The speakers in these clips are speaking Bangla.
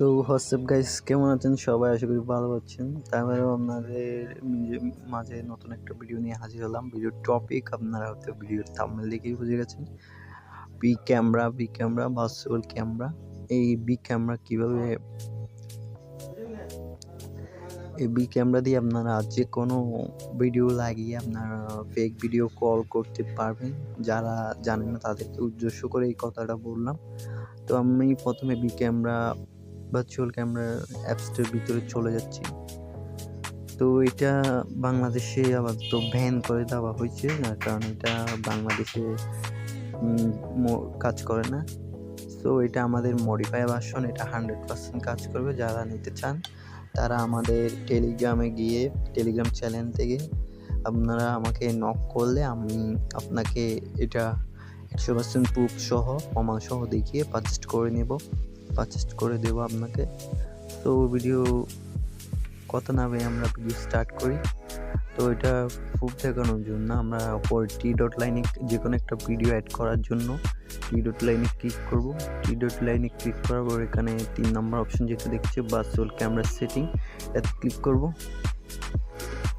সো হোয়াটসঅ্যাপ গাইস কেমন আছেন? সবাই আশা করি ভালো আছেন। তারপরেও আপনাদের মাঝে নতুন একটা ভিডিও নিয়ে হাজির হলাম। ভিডিওর টপিক আপনারা হয়তো ভিডিওর থাম্বনেল দেখেই বুঝে গেছেন। B camera B camera virtual camera এই বি ক্যামেরা কীভাবে এই বি ক্যামেরা দিয়ে আপনারা যে কোনো ভিডিও লাগিয়ে আপনারা ফেক ভিডিও কল করতে পারবেন। যারা জানেন না, তাদেরকে উদ্দেশ্য করে এই কথাটা বললাম। তো আমি প্রথমে বি ক্যামেরা ভার্চুয়াল ক্যামেরা অ্যাপসটার ভিতরে চলে যাচ্ছি। তো এটা বাংলাদেশে আবার তো ভ্যান করে দেওয়া হয়েছে না কারণ এটা বাংলাদেশে কাজ করে না। সো এটা আমাদের মডিফাই ভার্সন এটা হান্ড্রেড পার্সেন্ট কাজ করবে। যারা নিতে চান, তারা আমাদের টেলিগ্রামে গিয়ে টেলিগ্রাম চ্যানেল থেকে আপনারা আমাকে নক করলে আমি আপনাকে এটা একশো পার্সেন্ট প্রুফ সহ, প্রমাণ সহ দেখিয়ে পারচেস্ট করে নেব। পারচেস্ট করে দেবো আপনাকে। তো ভিডিও কথা না আমরা ভিডিও স্টার্ট করি। তো এটা প্রুফ দেখানোর জন্য আমরা পর টি ডট লাইনে যে কোনো একটা ভিডিও অ্যাড করার জন্য টি ডট লাইনে ক্লিক করব। টি ডট লাইনে ক্লিক করার পর এখানে তিন নম্বর অপশন যেটা দেখছি ভার্চুয়াল ক্যামেরা সেটিং এতে ক্লিক করব।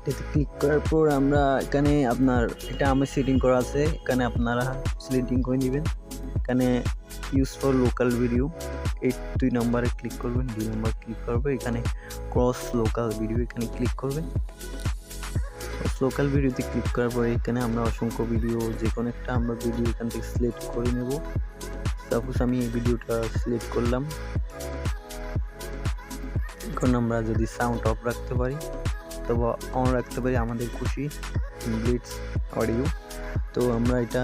এতে ক্লিক করার পর আমরা এখানে আপনার, এটা আমার সেটিং করা আছে। এখানে আপনারা সেটিং করে নেবেন। এখানে ইউজ ফর লোকাল ভিডিও এই দুই নম্বরে ক্লিক করবেন, দুই নম্বর ক্লিক করবে, এখানে ক্রস লোকাল ভিডিও এখানে ক্লিক করবেন। লোকাল ভিডিওতে ক্লিক করার পরে এখানে আমরা অসংখ্য ভিডিও যে কোনো একটা আমরা ভিডিও এখান থেকে সিলেক্ট করে নেব। সাপোজ আমি এই ভিডিওটা সিলেক্ট করলাম। এখন আমরা যদি সাউন্ড অফ রাখতে পারি তবে অন রাখতে পারি আমাদের খুশি ব্লিটস অডিও তো আমরা এটা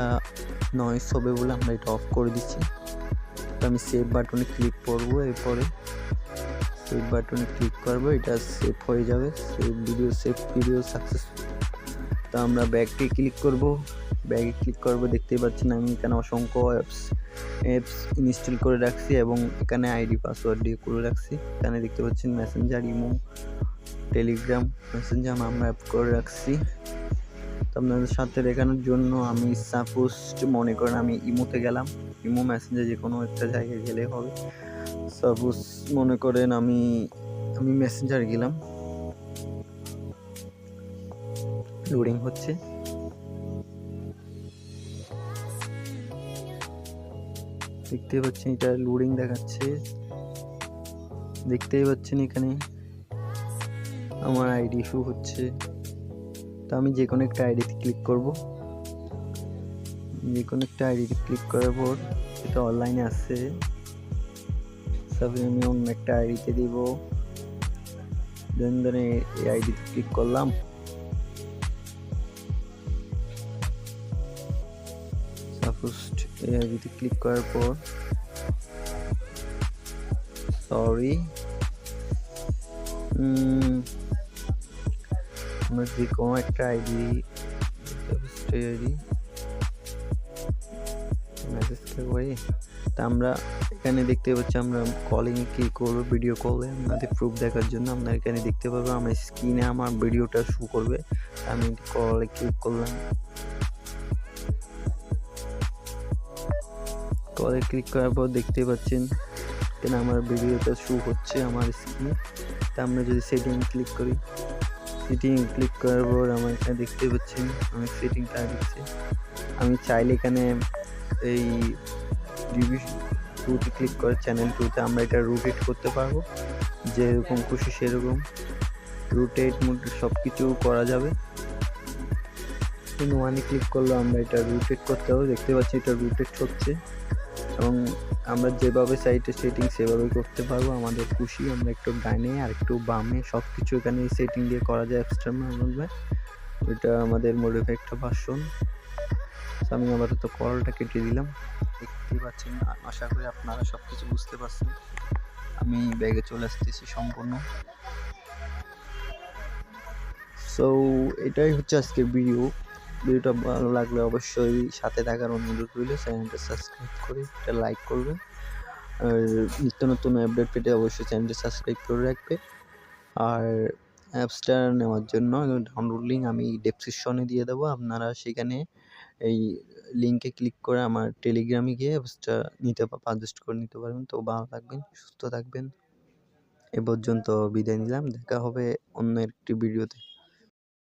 নয়েস হবে বলে আমরা এটা অফ করে দিচ্ছি। আমি সেভ বাটনে ক্লিক করব এরপরে। সেভ বাটনে ক্লিক করব, এটা সেভ হয়ে যাবে। Save video save video success তো আমরা ব্যাগটি ক্লিক করব। ব্যাগে ক্লিক করব, দেখতেই পাচ্ছেন আমি এখানে অসংখ্য অ্যাপস অ্যাপস ইনস্টল করে রাখছি এবং এখানে আইডি পাসওয়ার্ড দিয়ে করে রাখছি। এখানে দেখতে পাচ্ছেন মেসেঞ্জার ইমো টেলিগ্রাম মেসেঞ্জার আমরা অ্যাপ করে রাখছি। তো আপনাদের সাথে দেখানোর জন্য আমি সাপোজ মনে করেন আমি ইমোতে গেলাম। ইমো মেসেঞ্জার যে কোনো একটা জায়গায় গেলে হবে। সাপোজ মনে করেন আমি আমি মেসেঞ্জার গেলাম। লোডিং হচ্ছে। দেখতেই পাচ্ছেন এটা লোডিং দেখাচ্ছে। দেখতেই পাচ্ছেন এখানে আমার আইডি ইস্যু হচ্ছে। তো আমি যে কোনো একটা আইডিতে ক্লিক করব। যে কোনো একটা আইডিতে ক্লিক করার পর এটা অনলাইনে আসছে। তারপরে আমি অন্য একটা আইডিতে দিব। দেন দেন এই আইডিতে ক্লিক করলাম। সাপোজ এই আইডিতে ক্লিক করার পর সরি আমরা যে কোনো একটা আইডি আইডি মেসেজ করি তা আমরা এখানে দেখতে পাচ্ছি আমরা কলিং ক্লিক করব ভিডিও কলে আমাদের প্রুফ দেখার জন্য আমরা এখানে দেখতে পাবো আমার স্ক্রিনে আমার ভিডিওটা শো করবে। আমি কলে ক্লিক করলাম। কলে ক্লিক করার পর দেখতে পাচ্ছেন, এখানে আমার ভিডিওটা শো হচ্ছে আমার স্ক্রিনে তা আমরা যদি সেটিং ক্লিক করি সেটিং ক্লিক করার পর আমার এখানে দেখতে পাচ্ছেন, আমি সেটিংটা দিচ্ছি আমি চাইলে এখানে এই রিভিউ টুতে ক্লিক করে চ্যানেল টুতে আমরা এটা রুটেট করতে পারব। যেরকম খুশি সেরকম রুটেট মুট সব কিছু করা যাবে। কিন্তু ওয়ানে ক্লিক করলে আমরা এটা রুটেট করতে হবে। দেখতে পাচ্ছি এটা রুটেট হচ্ছে। এবং আমরা যেভাবে সাইটে সেটিং সেভাবে করতে পারব। আমাদের খুশি, আমরা একটু ডাইনে আর একটু বামে সব কিছু এখানে সেটিং দিয়ে করা যায় এক্সট্রা মধ্যে ওইটা আমাদের মডিফাই একটা ভার্সন আমি আপাতত কলটা কেটে দিলাম। দেখতেই পাচ্ছেন, আশা করি আপনারা সব কিছু বুঝতে পারছেন। আমি ব্যাগে চলে আসতেছি সম্পূর্ণ। সো এটাই হচ্ছে আজকে ভিডিও ভিডিওটা ভালো লাগলে অবশ্যই সাথে থাকার অনুরোধ রইল। চ্যানেলটা সাবস্ক্রাইব করে একটা লাইক করবেন। আর নিত্য নতুন আপডেট পেতে অবশ্যই চ্যানেলটা সাবস্ক্রাইব করে রাখবে। আর অ্যাপসটা নেওয়ার জন্য ডাউনলোড লিঙ্ক আমি ডেসক্রিপশনে দিয়ে দেবো। আপনারা সেখানে এই লিঙ্কে ক্লিক করে আমার টেলিগ্রামে গিয়ে অ্যাপসটা নিতে পারজেস্ট করে নিতে পারবেন। তো ভালো থাকবেন, সুস্থ থাকবেন। এ পর্যন্ত বিদায় নিলাম। দেখা হবে অন্য একটি ভিডিওতে